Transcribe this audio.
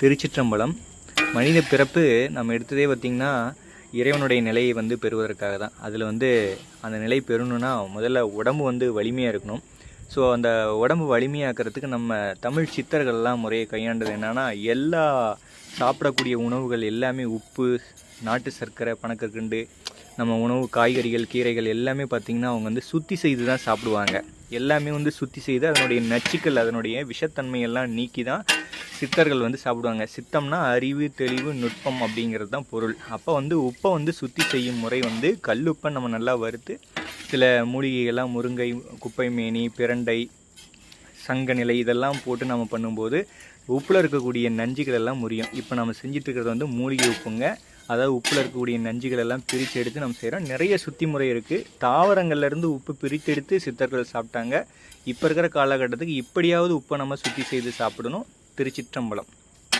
திருச்சிற்றம்பலம். மனித பிறப்பு நம்ம எடுத்ததே பார்த்திங்கன்னா இறைவனுடைய நிலையை வந்து பெறுவதற்காக தான். அதில் வந்து அந்த நிலை பெறணும்னா முதல்ல உடம்பு வந்து வலிமையாக இருக்கணும். ஸோ அந்த உடம்பு வலிமையாக்கிறதுக்கு நம்ம தமிழ் சித்தர்கள்லாம் முறையை கையாண்டது என்னென்னா எல்லா சாப்பிடக்கூடிய உணவுகள் எல்லாமே உப்பு நாட்டு சர்க்கரை பணக்கற்கண்டு நம்ம உணவு காய்கறிகள் கீரைகள் எல்லாமே பார்த்திங்கன்னா அவங்க வந்து சுத்தி செய்து தான் சாப்பிடுவாங்க. எல்லாமே வந்து சுத்தி செய்து அதனுடைய நச்சுக்கள் அதனுடைய விஷத்தன்மையெல்லாம் நீக்கி தான் சித்தர்கள் வந்து சாப்பிடுவாங்க. சித்தம்னா அறிவு தெளிவு நுட்பம் அப்படிங்கிறது தான் பொருள். அப்போ வந்து உப்பை வந்து சுத்தி செய்யும் முறை வந்து கல்லுப்பை நம்ம நல்லா வறுத்து சில மூலிகைகள்லாம் முருங்கை குப்பை மேனி பிரண்டை சங்கநிலை இதெல்லாம் போட்டு நம்ம பண்ணும்போது உப்பில் இருக்கக்கூடிய நஞ்சுகள் எல்லாம் முறியும். இப்போ நம்ம செஞ்சிட்ருக்கிறது வந்து மூலிகை உப்புங்க. அதாவது உப்பில் இருக்கக்கூடிய நஞ்சுகள் எல்லாம் பிரித்து எடுத்து நம்ம செய்கிறோம் நிறைய சுத்தி முறை இருக்குது தாவரங்கள்லேருந்து உப்பு பிரித்தெடுத்து சித்தர்கள் சாப்பிட்டாங்க. இப்போ இருக்கிற காலகட்டத்துக்கு இப்படியாவது உப்பை நம்ம சுத்தி செய்து சாப்பிடணும். திருச்சிற்றம்பலம்.